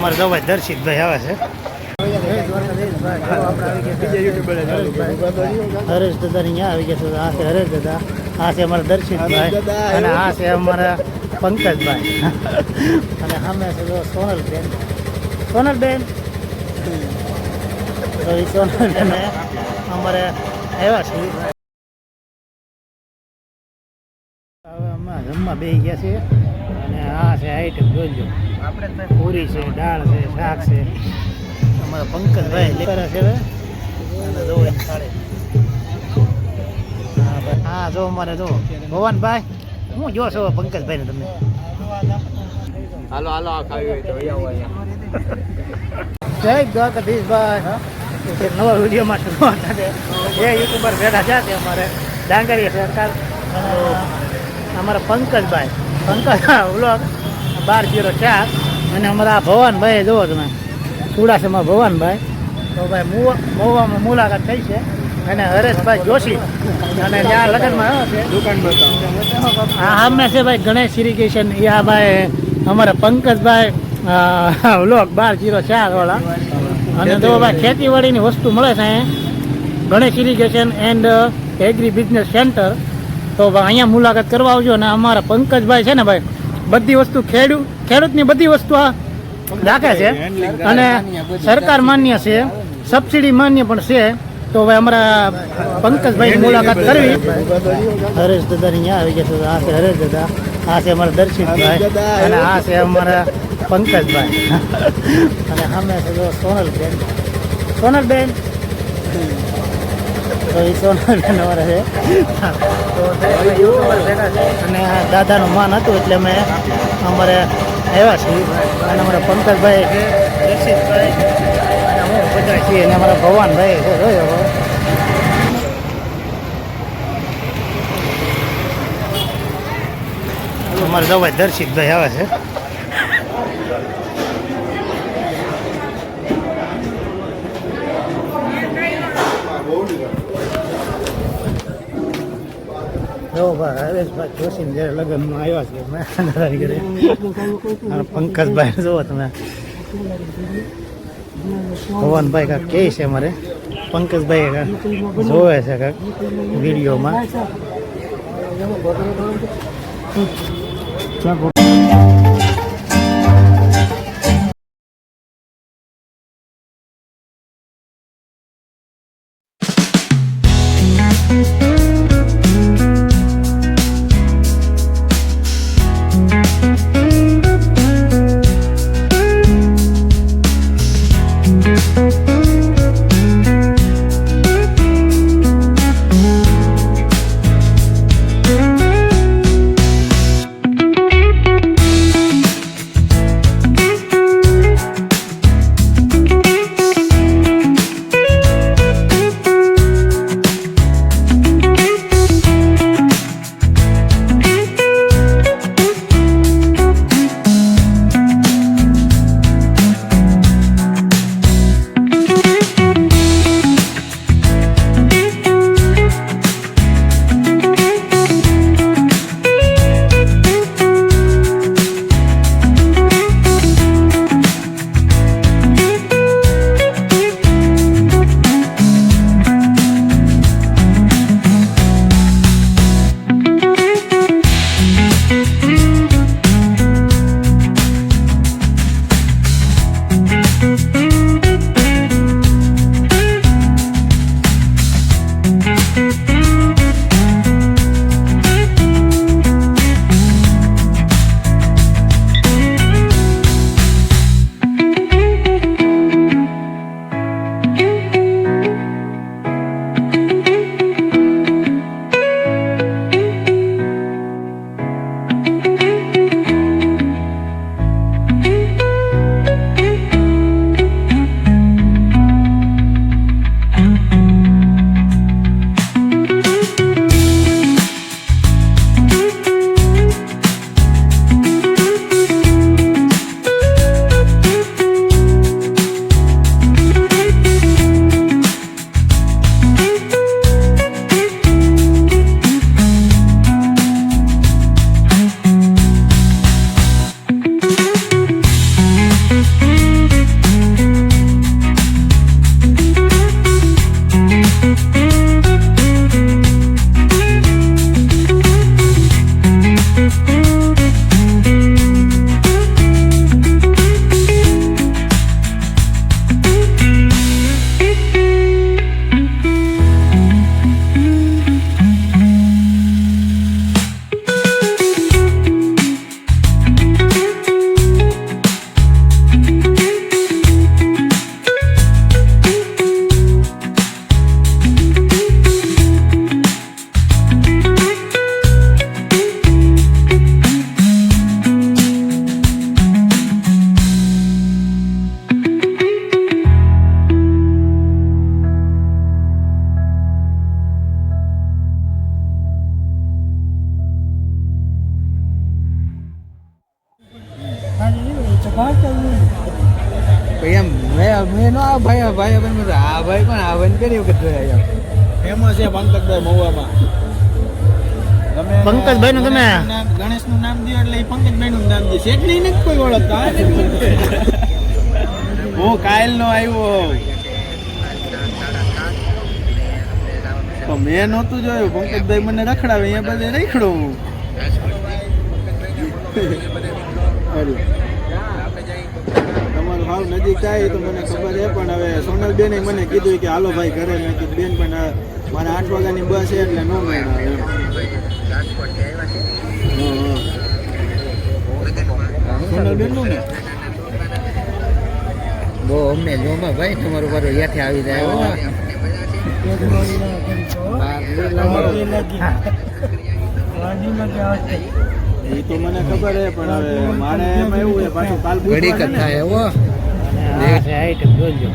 મારે તો ભાઈ દર્શિતભાઈ આવે છે. હરેશ દાદા અહીંયા આવી ગયા છે. આ છે હરેશ દાદા. આ છે અમારા દર્શિતભાઈ અને આ છે અમારા પંકજભાઈ. અને સામે છે સોનલબેન. સોનલબેન? તો એ સોનલબેન અમારે આવ્યા છે. હવે અમે જમવા બે ગયા છીએ. અને આ છે આઈટમ જોજો આપણે પૂરી છે દાળ છે શાક છે. અમારા પંકજભાઈ લેકર છે હવે. જો હા ભાઈ. હા જો અમારે જો. ભવનભાઈ હું જો છો પંકજભાઈ ને તમે. હાલો હાલો આ ખાવી જય દ્વારકાધીશભાઈ. એક નવા વિડીયોમાં શરૂઆત છે. એ યુટ્યુબર બેઠા છે અમારે. ડાંગરી સરકાર અમારા પંકજભાઈ. પંકજ વ્લોગ બાર જીરો ચાર અને અમારા ભવાનભાઈ જુઓ તમે ચુડાસામાં ભવાનભાઈ. તો ભાઈ મુવા મોવામાં મુલાકાત થઈ છે. અને હરેશભાઈ જોશી અને ત્યાં લગ્નમાં આવ્યો છે. દુકાન હા અમે છે ભાઈ ગણેશ ઇરિગેશન આ ભાઈ અમારા પંકજભાઈ વ્લોગ બાર જીરો ચાર વાળા. અને જો ભાઈ ખેતીવાડીની વસ્તુ મળે છે Ganesh irrigation and agri business centre તો અહીંયા મુલાકાત કરવા આવજો અને અમારા પંકજભાઈ છે ને ભાઈ, બધી વસ્તુ ખેડૂત ખેડૂતની બધી વસ્તુ આ રાખે છે. અને સરકાર માન્ય છે, સબસિડી માન્ય પણ છે. તો ભાઈ અમારા પંકજભાઈ મુલાકાત કરવી. હરેશ દાદા અહીંયા આવી ગયા આ છે હરેશ દાદા, આ છે અમારા દર્શિતભાઈ અને આ છે અમારા પંકજભાઈ. અને સામે છે સોનલબેન. સોનલબેન? તો એ સોનલબેન અમારા છે. તો અને દાદાનું માન હતું એટલે અમે અમારે આવ્યા છીએ. અને અમારા પંકજભાઈ દર્શિતભાઈ છીએ. અને અમારા ભગવાનભાઈ જોયો અમારે તો દર્શિતભાઈ આવે છે. જો ભાઈ હરેશભાઈ જોશીને જ્યારે લગ્નમાં આવ્યા છે મેં પંકજભાઈ જુઓ તમે. ભવનભાઈ કાંક કહે છે મારે પંકજભાઈ કાંક જોવે છે કાંક વિડીયોમાં. આ ભાઈ આ ભાઈ ભાઈ મજા આ ભાઈ પણ આ ભાઈ પેલી વખત જોયા ફેમસ છે પંકજભાઈ મહુવામાં. તમે પંકજભાઈ નું તમે? ગણેશનું નામ દો એટલે એ પંકજભાઈ નું નામ દે. શેઠની નહીં કોઈ ઓળખતા હું? કાયલ નો આવ્યો તો મેં નહોતું જોયું. પંકજભાઈ મને રખડાવે અહીંયા બધે રખડું. હાવ નજીક જાય તો મને ખબર છે પણ હવે સોનલબેને મને કીધું કે હાલો ભાઈ ઘરે મેં કીધું બેન પણ મારે આઠ વાગ્યાની બસ છે એટલે નો મેળ આવે એમ. હા, હા. સોનલબેનનું બહુ અમને જોમાં ભાઈ તમારું બારું યાથી આવી જાય એ તો મને ખબર છે પણ હવે મારે એમાં એવું છે પાછું કાલ ઘડીક થાય હો અને છે આઈટમ જોજો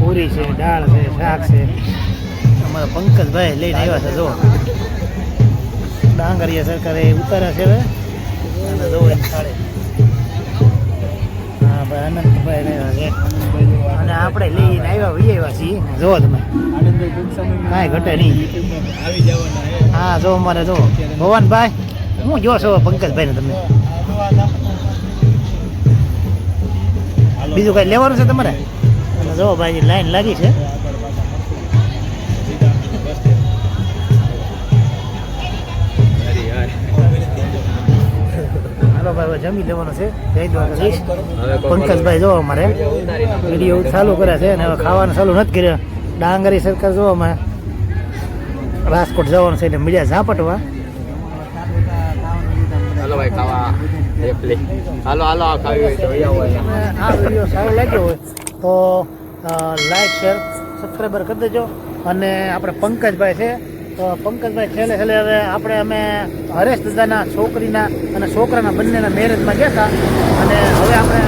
પૂરી છે દાળ છે શાક છે. અમારા પંકજભાઈ લઈને આવ્યા છે જો ડાંગરિયા સરકારે ઉતાર્યા છે હવે. અને જો હા ભાઈ આનંદભાઈ છે. અને આપણે લઈને આવ્યા હોઈએ આવ્યા છીએ. જો તમે. કાંઈ ઘટે નહીં. હા જો અમારે જો ભવનભાઈ હું જો છો પંકજભાઈ ને તમે? બીજું કઈ લેવાનું છે તમારે? અને જો ભાઈ લાઈન લાગી છે. હાલો ભાઈ જમી લેવાનું છે. જય દ્વારકાધીશ. પંકજભાઈ જો અમારે. વીડિયો ચાલુ કર્યા છે અને હવે ખાવાનું ચાલુ નથી કર્યા. ડાંગરી સરકાર જો અમે રાજકોટ જવાનું છે એટલે મીડિયા ઝાપટવા. હાલો ભાઈ ખાવા. થેપલી હાલો હાલો ખાવી હોય અને આ વીડિયો સારો લાગ્યો હોય તો લાઈક શેર સબસ્ક્રાઈબર કરી દેજો. અને આપણે પંકજભાઈ છે. તો પંકજભાઈ છેલ્લે છેલ્લે હવે આપણે અમે હરેશ દાદાના છોકરીના અને છોકરાના બંનેના મેરેજમાં ગયા હતા. અને હવે આપણે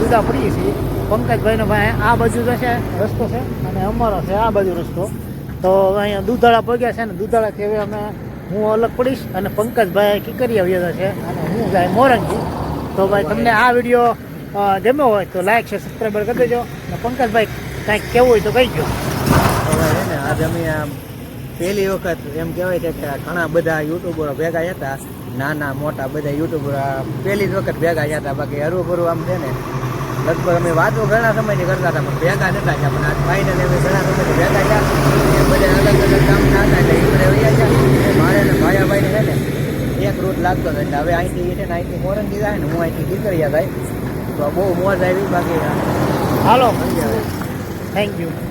જુદા પડીએ છીએ. પંકજભાઈનો ભાઈ આ બાજુ જશે રસ્તો છે, અને અમારો છે આ બાજુ રસ્તો. તો અહીંયા દૂધાળા પગ્યા છે ને દૂધાળાથી હવે અમે હું અલગ પડીશ અને પંકજભાઈ કિકરિયા આવ્યા છે અને હું જાય મોરંગી. તો ભાઈ તમને આ વીડિયો ગમ્યો હોય તો લાઈક છે સબસ્ક્રાઈબર કરી દેજો. અને પંકજભાઈ કાંઈક કહેવું હોય તો કહી દો ને આજે અમે આમ પહેલી વખત એમ કહેવાય છે કે ઘણા બધા યુટ્યુબરો ભેગા હતા. નાના, મોટા બધા યુટ્યુબરો પહેલી જ વખત ભેગા હતા. બાકી હરવું ભરું આમ છે ને, લગભગ અમે વાતો ઘણા સમયથી કરતા હતા, પણ ભેગા નતા થયા. પણ આજ ફાઇનલ અમે ઘણા સમયથી ભેગા થયા. બધા અલગ અલગ કામના હતા, એટલે એ બધા વયા ગયા અને મારે ને ભાયાભાઈને છે ને એક રૂટ લાગતો હતો એટલે હવે અહીંથી છે ને અહીંથી મોરંગી જાય ને હું અહીંથી દીકરીયા થાય તો બહુ મોજ આવી બાકી. હાલો. Thank you